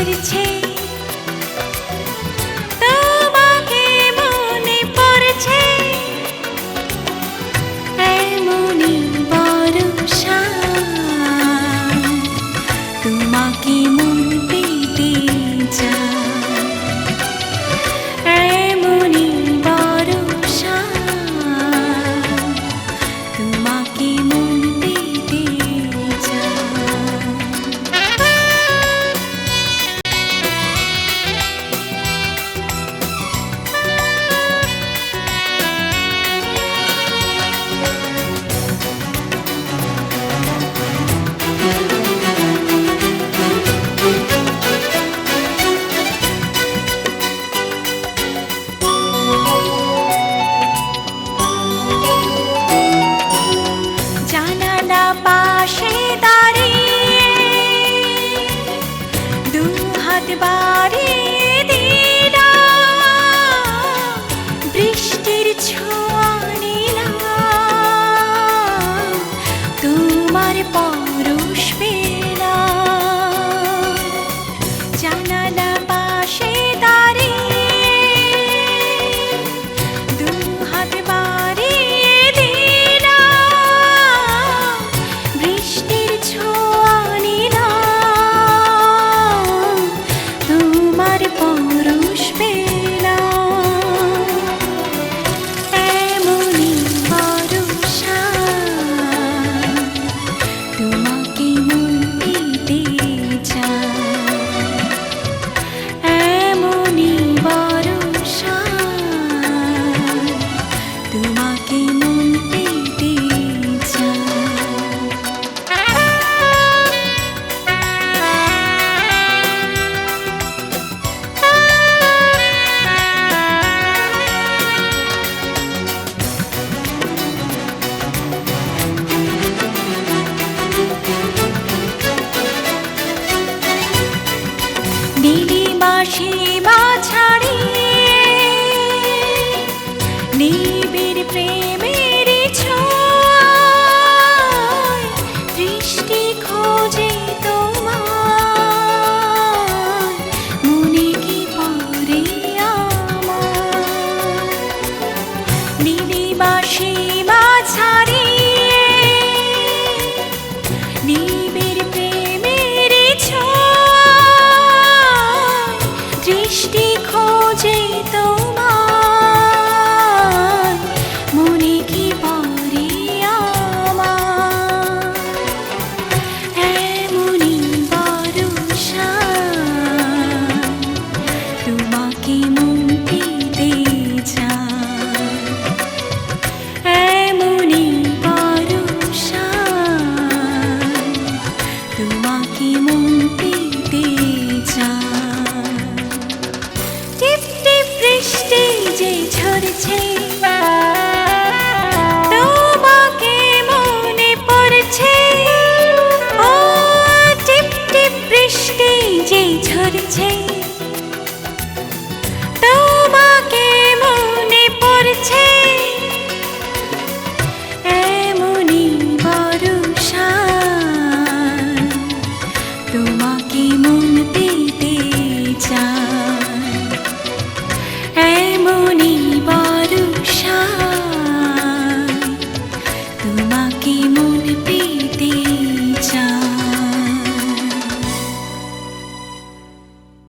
ঝরছে দিলাম বৃষ্টির ছোঁয়া নিলাম তোমার পরশ নীলিমা পড়ছে তোমাকে মনে পড়ছে? ও টিপ টিপ বৃষ্টি যে ঝরছে। তোমাকে মনে পড়ছে? এমনি বরুষা। তোমাকে মন পেতে চায়।